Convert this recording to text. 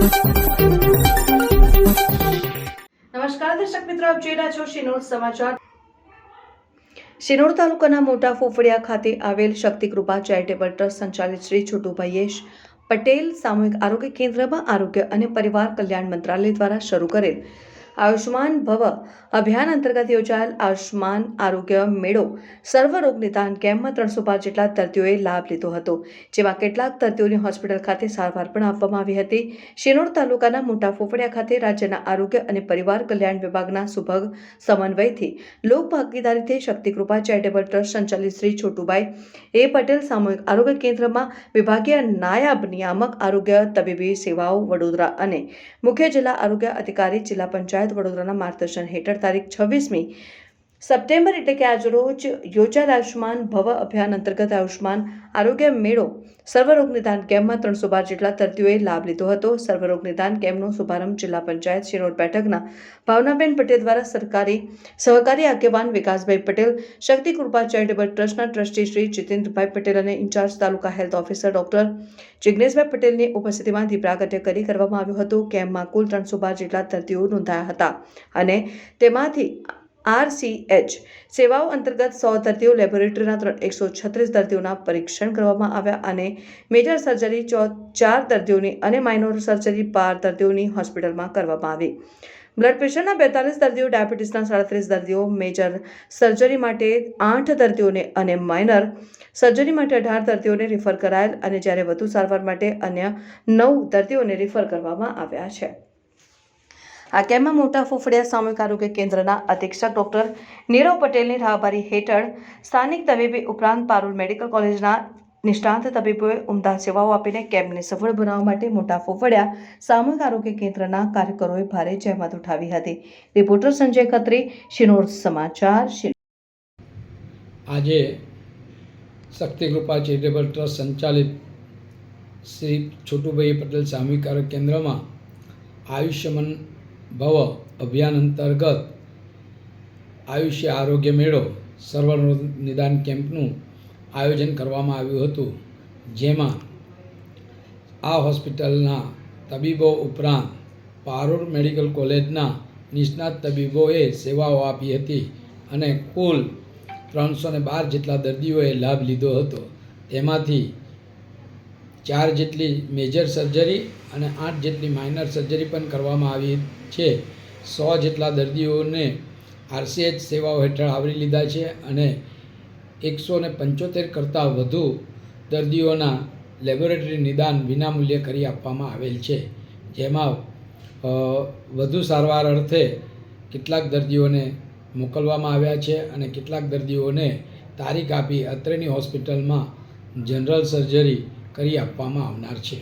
નમસ્કાર દર્શક મિત્રો, આપ જોઈ રહ્યા છો શિનોર સમાચાર. શિનોર તાલુકાના મોટા ફોફડિયા ખાતે આવેલ શક્તિકૃપા ચેરિટેબલ ટ્રસ્ટ સંચાલિત શ્રી છોટુભાઈએ પટેલ સામૂહિક આરોગ્ય કેન્દ્રમાં આરોગ્ય અને પરિવાર કલ્યાણ મંત્રાલય દ્વારા શરૂ કરેલ આયુષ્માન ભવ અભિયાન અંતર્ગત યોજાયેલ આયુષ્માન આરોગ્ય મેળો સર્વ રોગ નિદાન કેમ્પમાં ત્રણસો પાંચ જેટલા દર્દીઓએ લાભ લીધો હતો, જેમાં કેટલાક દર્દીઓની હોસ્પિટલ ખાતે સારવાર પણ આપવામાં આવી હતી. શિનોર તાલુકાના મોટા ફોફડિયા ખાતે રાજ્યના આરોગ્ય અને પરિવાર કલ્યાણ વિભાગના સુભગ સમન્વયથી લોક ભાગીદારીથી શક્તિકૃપા ચેરિટેબલ ટ્રસ્ટ સંચાલિત શ્રી છોટુભાઈ એ પટેલ સામૂહિક આરોગ્ય કેન્દ્રમાં વિભાગીય નાયબ નિયામક આરોગ્ય તબીબી સેવાઓ વડોદરા અને મુખ્ય જિલ્લા આરોગ્ય અધિકારી જિલ્લા પંચાયત વડોદરાના માર્ગદર્શન હેઠળ તારીખ છવ્વીસમી સપ્ટેમ્બર એટલે કે આજરોજ યોજાયેલ આયુષ્માન ભવ અભિયાન અંતર્ગત આયુષ્માન આરોગ્ય મેળો સર્વરોગ નિદાન કેમ્પમાં ત્રણસો બાર જેટલા દર્દીઓએ લાભ લીધો હતો. સર્વરોગ નિદાન કેમ્પનો શુભારંભ જિલ્લા પંચાયત શિરોડ બેઠકના ભાવનાબેન પટેલ દ્વારા સરકારી સહકારી આગેવાન વિકાસભાઈ પટેલ, શક્તિ કૃપા ચેરિટેબલ ટ્રસ્ટના ટ્રસ્ટી શ્રી જીતેન્દ્રભાઈ પટેલ અને incharge taluka health officer doctor Jigneshbhai પટેલની ઉપસ્થિતિમાં દીપરાગટ્ય કરી કરવામાં આવ્યું હતું. કેમ્પમાં કુલ ત્રણસો બાર જેટલા દર્દીઓ નોંધાયા હતા અને તેમાંથી આરસીએચ સેવાઓ અંતર્ગત સો દર્દીઓ લેબોરેટરીના ત્રણ, એકસો છત્રીસ દર્દીઓના પરીક્ષણ કરવામાં આવ્યા અને મેજર સર્જરી ચો, ચાર દર્દીઓની અને માઇનોર સર્જરી બાર દર્દીઓની હોસ્પિટલમાં કરવામાં આવી. બ્લડ પ્રેશરના બેતાલીસ દર્દીઓ, ડાયાબિટીસના સાડત્રીસ દર્દીઓ, મેજર સર્જરી માટે આઠ દર્દીઓને અને માઇનર સર્જરી માટે અઢાર દર્દીઓને રિફર કરાયેલ અને જ્યારે વધુ સારવાર માટે અન્ય નવ દર્દીઓને રિફર કરવામાં આવ્યા છે. આ કેમ્પમાં મોટા ફૂફડિયા સામૂહિક આરોગ્ય કેન્દ્રના અધિક્ષક ડોક્ટર નીરવ પટેલની રાહબારી હેઠળ સ્થાનિક તબીબી ઉપરાંત પારુલ મેડિકલ કોલેજના નિષ્ણાંત તબીબોએ ઉમદા સેવાઓ આપીને કેમ્પને સફળ બનાવવા માટે મોટા ફોફડ્યા સામૂહિક આરોગ્ય કેન્દ્રના કાર્યકરોએ ભારે જહેમત ઉઠાવી હતી. રિપોર્ટર સંજય ખત્રી, શિનોર સમાચાર આજે શક્તિકૃપા ચેરિટેબલ ટ્રસ્ટ સંચાલિત શ્રી છોટુભાઈ પટેલ સામૂહિક આરોગ્ય કેન્દ્રમાં આયુષ્યમન ભવ અભિયાન અંતર્ગત આયુષ્ય આરોગ્ય મેળો સર્વ નિદાન કેમ્પનું આયોજન કરવામાં આવ્યું હતું. જેમાં આ હોસ્પિટલના તબીબો ઉપરાંત પારૂર મેડિકલ કોલેજના નિષ્ણાત તબીબોએ સેવાઓ આપી હતી અને કુલ ત્રણસો બાર જેટલા દર્દીઓએ લાભ લીધો હતો. તેમાંથી ચાર જેટલી મેજર સર્જરી અને આઠ જેટલી માઇનર સર્જરી પણ કરવામાં આવી છે. સો જેટલા દર્દીઓને આરસીએચ સેવાઓ હેઠળ આવરી લીધા છે અને એકસો ને પંચોતેર કરતાં વધુ દર્દીઓના લેબોરેટરી નિદાન વિનામૂલ્યે કરી આપવામાં આવેલ છે. જેમાં વધુ સારવાર અર્થે કેટલાક દર્દીઓને મોકલવામાં આવ્યા છે અને કેટલાક દર્દીઓને તારીખ આપી અત્રેની હોસ્પિટલમાં જનરલ સર્જરી કરી આપવામાં આવનાર છે.